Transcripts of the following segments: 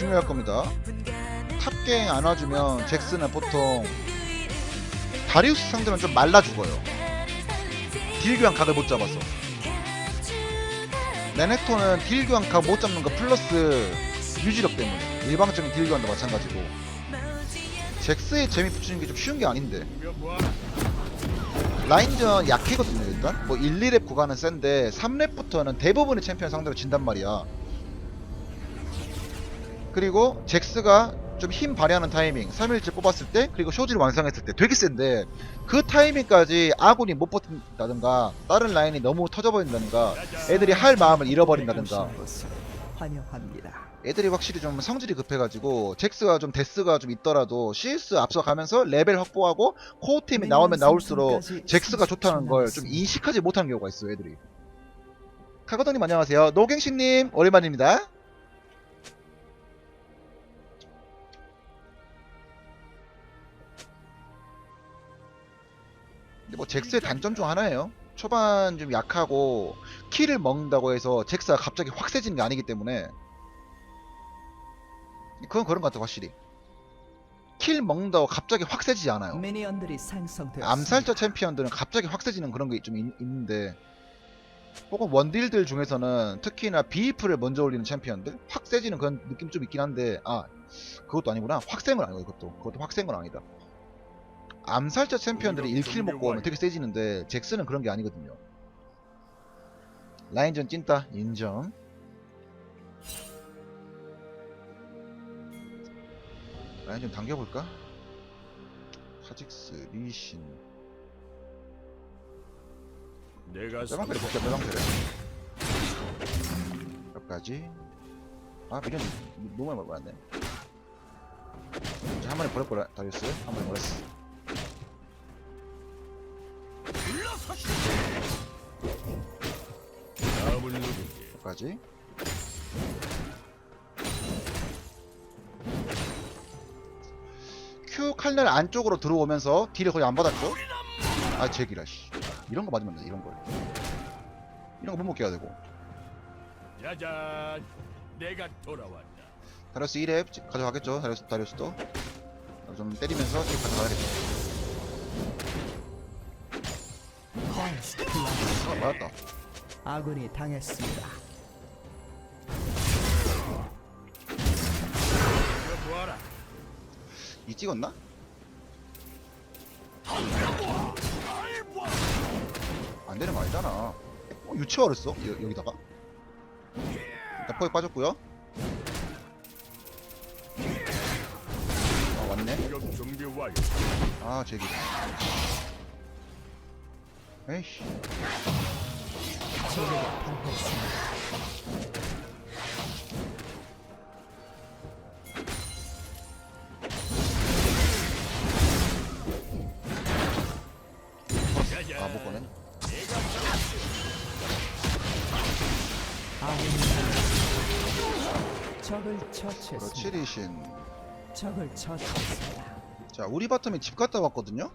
중요할 겁니다. 탑갱 안 와주면 잭스는 보통 다리우스 상대는 좀 말라 죽어요. 딜교환 각을 못 잡아서. 레넥톤은 딜교환 각 못 잡는 거 플러스 유지력 때문에 일방적인 딜교환도 마찬가지고 잭스의 재미 붙이는 게 좀 쉬운 게 아닌데 라인전 약해거든요 일단 뭐 1, 2랩 구간은 센데 3랩부터는 대부분의 챔피언 상대로 진단 말이야 그리고 잭스가 좀 힘 발휘하는 타이밍 3일째 뽑았을 때 그리고 쇼지를 완성했을 때 되게 센데 그 타이밍까지 아군이 못 버틴다든가 다른 라인이 너무 터져버린다든가 애들이 할 마음을 잃어버린다든가. 애들이 확실히 좀 성질이 급해가지고 잭스가 좀 데스가 좀 있더라도 CS 앞서가면서 레벨 확보하고 코어 팀이 나오면 나올수록 잭스가 좋다는 걸 좀 인식하지 못하는 경우가 있어요 애들이. 카거동님 안녕하세요. 노갱신님 오랜만입니다 근데 뭐 잭스의 단점 중 하나예요. 초반 좀 약하고 키를 먹는다고 해서 잭스가 갑자기 확 세지는 게 아니기 때문에. 그건 그런 것 같아 확실히. 킬 먹는다고 갑자기 확 세지지 않아요. 미니언들이. 암살자 챔피언들은 갑자기 확 세지는 그런 게 좀 있는데 혹은 원딜들 중에서는 특히나 비이프를 먼저 올리는 챔피언들? 확 세지는 그런 느낌 좀 있긴 한데 아 그것도 아니구나. 확 센 건 아니고 이것도. 그것도 확 센 건 아니다 암살자 챔피언들이 1킬 먹고 오면 되게 세지는데 잭스는 그런 게 아니거든요. 라인전 찐따 인정. 라인 좀 당겨볼까? 카직스, 리신. 내가 빼방패를 볼게 빼방패를. 여기까지? 아 미련 너무 많이 먹었네 한 번에 버렸거라 다리우스. 한 번에 버렸어 여기까지? Q 칼날 안쪽으로 들어오면서 딜을 거의 안 받았죠? 아 제기라 씨. 이런 거 맞으면 돼 이런 걸. 이런 거못 먹게 해야 되고. 짜잔 내가 돌아왔다. 다리우스 1렙 가져가겠죠? 다리우스, 다리우스도 좀 때리면서 딜 가져가야겠죠. 아 맞았다. 아군이 당했습니다. 이 찍었나? 안 되는 거 아니잖아. 어, 유치화를 써? 여, 여기다가? 일단 포에 빠졌고요. 아 왔네. 아 제기. 에이씨. 적을 그렇지 처치했습니다. 리신. 적을 처치했습니다. 자 우리 바텀이 집 갔다 왔거든요.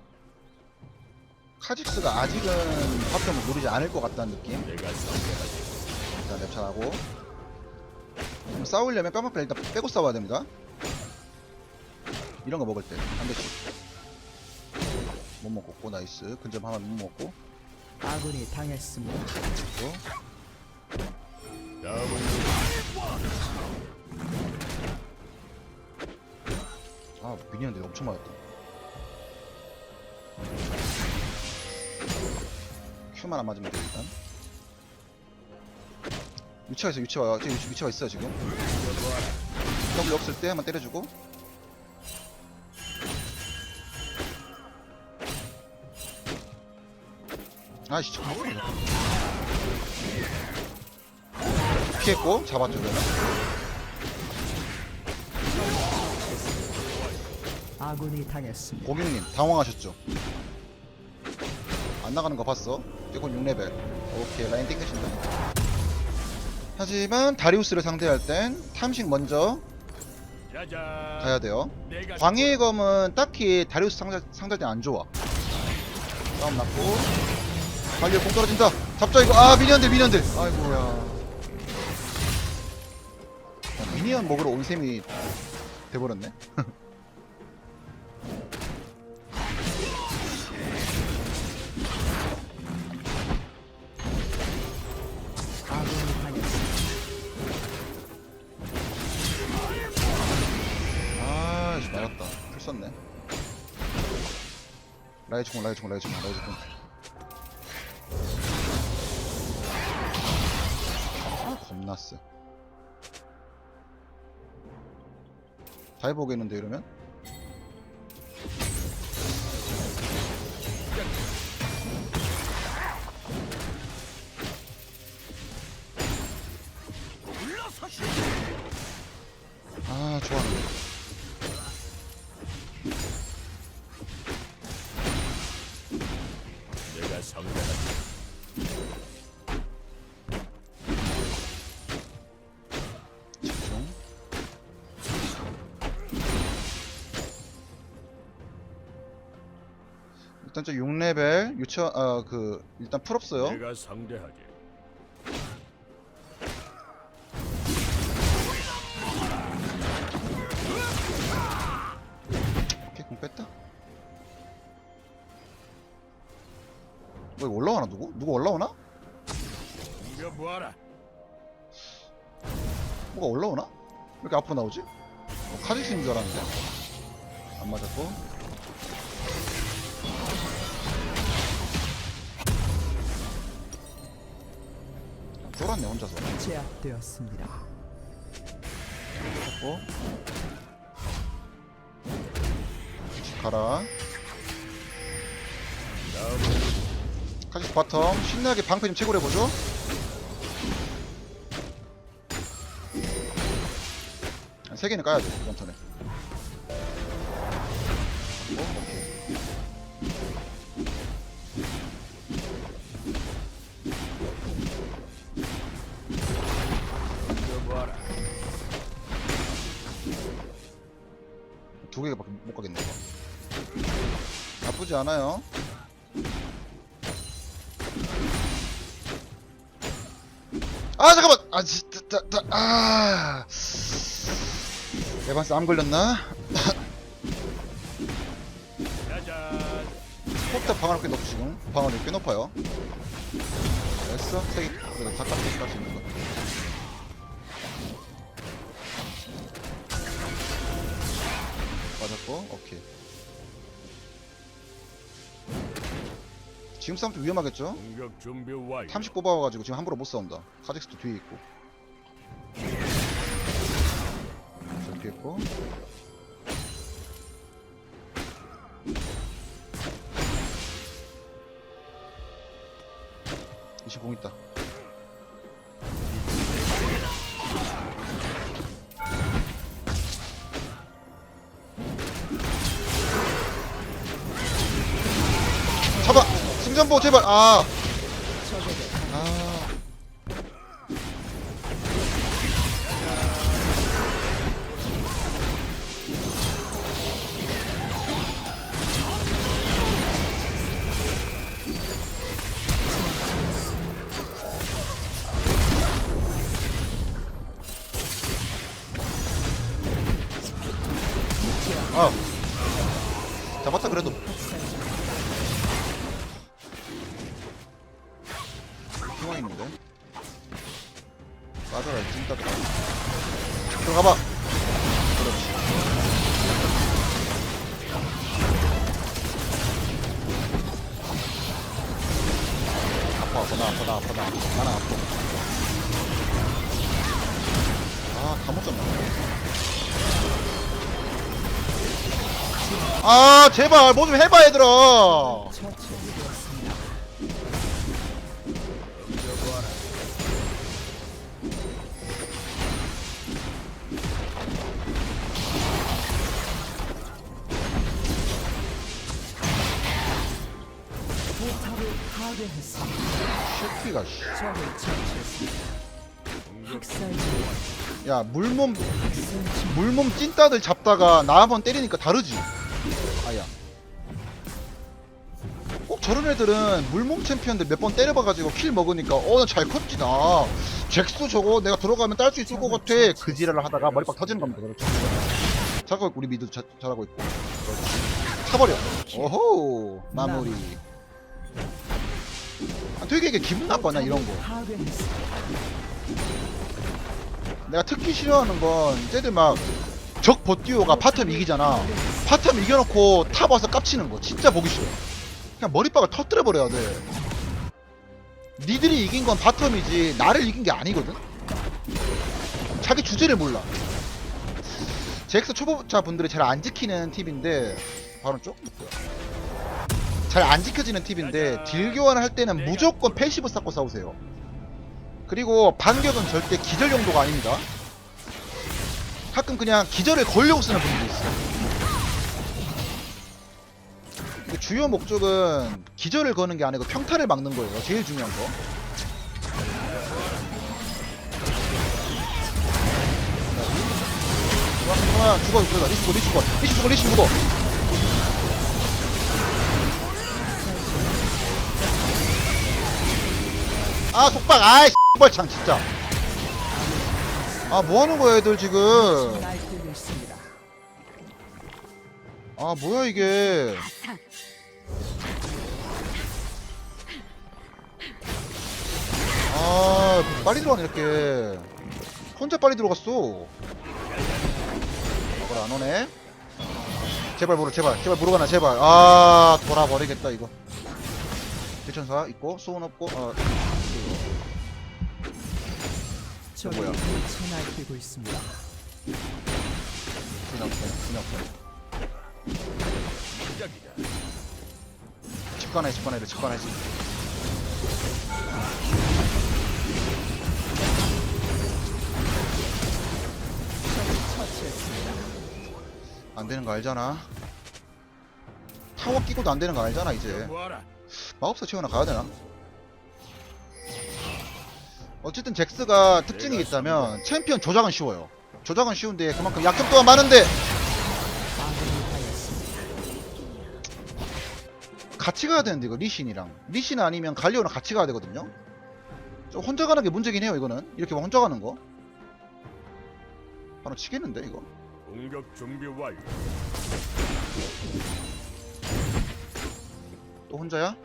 카직스가 아직은 바텀을 노리지 않을 것 같다는 느낌. 자, 랩차하고 싸우려면 까맣게 일단 빼고 싸워야 됩니다. 이런 거 먹을 때한 대씩 못 먹고 나이스 근접 하나 못 먹고 아군이 당했습니다. 누르게 아 미니언들이 엄청 많았다. 큐만 안 맞으면 돼 일단. 위치가 있어 위치가 지금 위치, 위치가 있어 지금. W 없을 때 한번 때려주고. 아이씨 잠깐만. 피했고 잡았죠 그러 아군이 당했습니다. 고객님 당황하셨죠? 안 나가는 거 봤어? 이건 6레벨. 오케이 라인 땡겨진다. 하지만 다리우스를 상대할 땐 탐식 먼저 가야 돼요. 광해의 검은 딱히 다리우스 상대, 상대할 땐 안 좋아. 싸움 났고. 빨리 공 떨어진다. 잡자 이거. 아 미니언들 미니언들. 아이고야 야, 미니언 먹으러 온 셈이 돼버렸네. 라이즈공, 라이즈공, 라이즈공, 라이즈공. 아, 겁나 쎄. 다 해보겠는데, 이러면? 일단 저 6레벨 유치원 아그 일단 풀 없어요. 내가 상대하지. 오케이 공 뺐다. 뭐 올라오나 누구? 누구 올라오나? 뭐가 올라오나? 왜 이렇게 앞으로 나오지? 어, 카직스인 줄 알았는데 안 맞았고 쫄았네 혼자서. 제압되었습니다. 했고. 가라. 카직스 바텀. 신나게 방패 좀 채굴 해 보죠. 한 3개는 까야 돼 이번 턴에 개밖에 못 가겠네 이거. 나쁘지 않아요. 아 잠깐만! 아 진짜 아. 에반스 암 걸렸나? 포탑 방어력 꽤 높지 지금 방어력이 꽤 높아요. 됐어? 세개 다 깎게 깔수 있는 거 지금 싸움 좀 위험하겠죠? 공격 준비 완료. 30 뽑아와가지고 지금 함부로 못 싸운다 카직스도 뒤에 있고 저렇게 있고 이십 공 있다 승전보 제발 아 아. 아. 잡았다 그래도 찐따 들어가봐 그렇지 아파 아파 나 아파 나는 아파 아다 못 잡네 아 제발 뭐 좀 해봐 얘들아 적을 처치했습니다. 야 물몸 물몸 찐따들 잡다가 나 한 번 때리니까 다르지? 아야. 꼭 저런 애들은 물몸 챔피언들 몇 번 때려봐가지고 킬 먹으니까 어나잘 컸지 나 잭스 저거 내가 들어가면 딸 수 있을 것 같아. 그 지랄을 하다가 머리빡 터지는 겁니다 그렇죠? 있고 우리 미드 자, 잘하고 있고. 차버려. 오호 마무리 아, 되게 이게 기분 나빠 나 이런 거. 내가 특히 싫어하는 건 쟤들 막 적 버티오가 바텀 이기잖아. 바텀 이겨놓고 탑 와서 깝치는 거. 진짜 보기 싫어. 그냥 머리빡을 터뜨려 버려야 돼. 니들이 이긴 건 바텀이지 나를 이긴 게 아니거든? 자기 주제를 몰라. 잭스 초보자 분들이 잘 안 지키는 팁인데 바로 쪽 잘 안 지켜지는 팁인데 딜 교환을 할 때는 무조건 패시브 쌓고 싸우세요 그리고 반격은 절대 기절 용도가 아닙니다 가끔 그냥 기절을 걸려고 쓰는 분들도 있어요. 주요 목적은 기절을 거는 게 아니고 평타를 막는 거예요. 제일 중요한 거. 좋아, 좋아, 죽어, 죽어, 리시 죽어, 리시 죽어, 리시 죽어, 리시 죽어. 아, 속박, 아이, 씨발창, 진짜. 아, 뭐 하는 거야, 애들 지금. 아 뭐야 이게? 아 빨리 들어가네 이렇게. 혼자 빨리 들어갔어. 이걸 안 오네. 제발 물어 제발. 제발 물어가나 제발. 아 돌아버리겠다 이거. 대천사 있고 소원 없고 어 적이 뭐야? 미쳐 날뛰고 있습니다. 없어 시작이다. 직관해 직관해 직관해지 적을 처치했습니다. 안 되는 거 알잖아 타워 끼고도 안 되는 거 알잖아 이제 뭐하라. 마법사 채우나 가야 되나? 어쨌든 잭스가 특징이 있다면 챔피언 조작은 쉬워요. 조작은 쉬운데 그만큼 약점 또한 많은데. 같이 가야 되는데 이거 리신이랑 리신 아니면 갈리오랑 같이 가야 되거든요. 좀 혼자 가는 게 문제긴 해요 이거는 이렇게 혼자 가는 거. 바로 치겠는데 이거. 공격 준비 완료. 또 혼자야?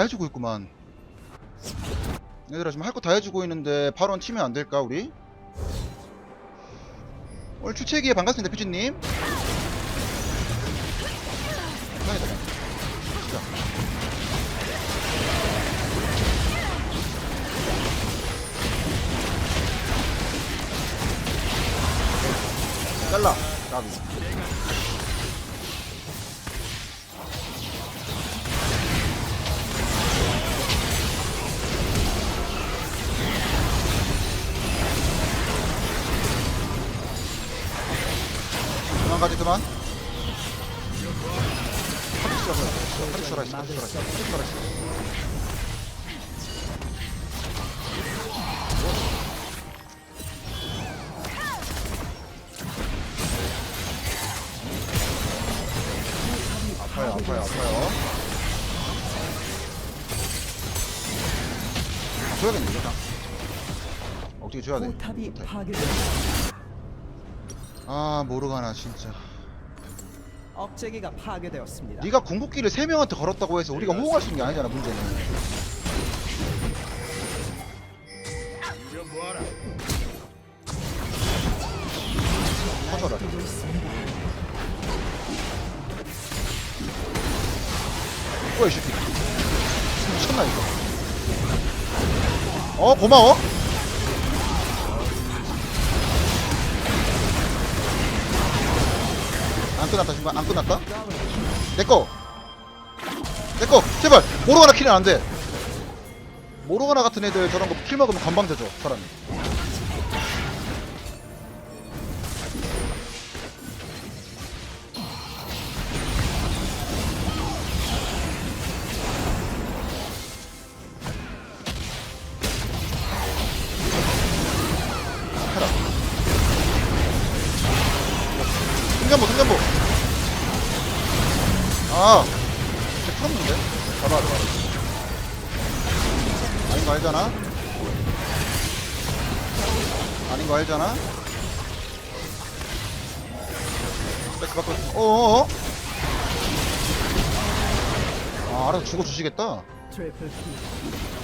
다 해주고 있구만. 얘들아 지금 할 거 다 해주고 있는데 발언 치면 안 될까 우리? 오늘 주최기에 반갑습니다. 진짜. 잘라. 나비. 가지 그만. 쏘라 쏘라 쏘라 쏘라 아파요 아파요 아파요. 줘야겠네 이거 다. 어떻게 줘야 돼? 포탑이. 아 모르가나 진짜. 업체계가 파괴되었습니다. 네가 궁극기를 세 명한테 걸었다고 해서 우리가 호응할 수 있는 게 아니잖아 문제는. 있습니다. 뭐야 이 새끼. 미쳤나 이거. 어 고마워. 끝났다 지금 안 끝났다. 내꺼. 내꺼 제발 모르가나 키는 안 돼. 모로가나 같은 애들 저런 거 킬 먹으면 건방져져 사람이 아 알아서 죽어주시겠다 트리플 킬.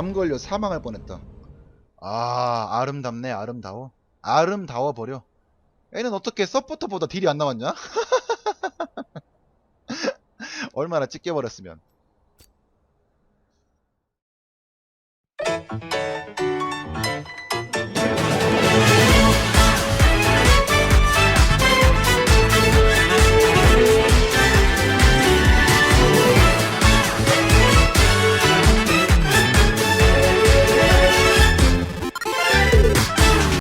암 걸려 사망할 뻔했다. 아, 아름답네, 아름다워. 아름다워 버려. 애는 어떻게 서포터보다 딜이 안 나왔냐? 얼마나 찢겨버렸으면.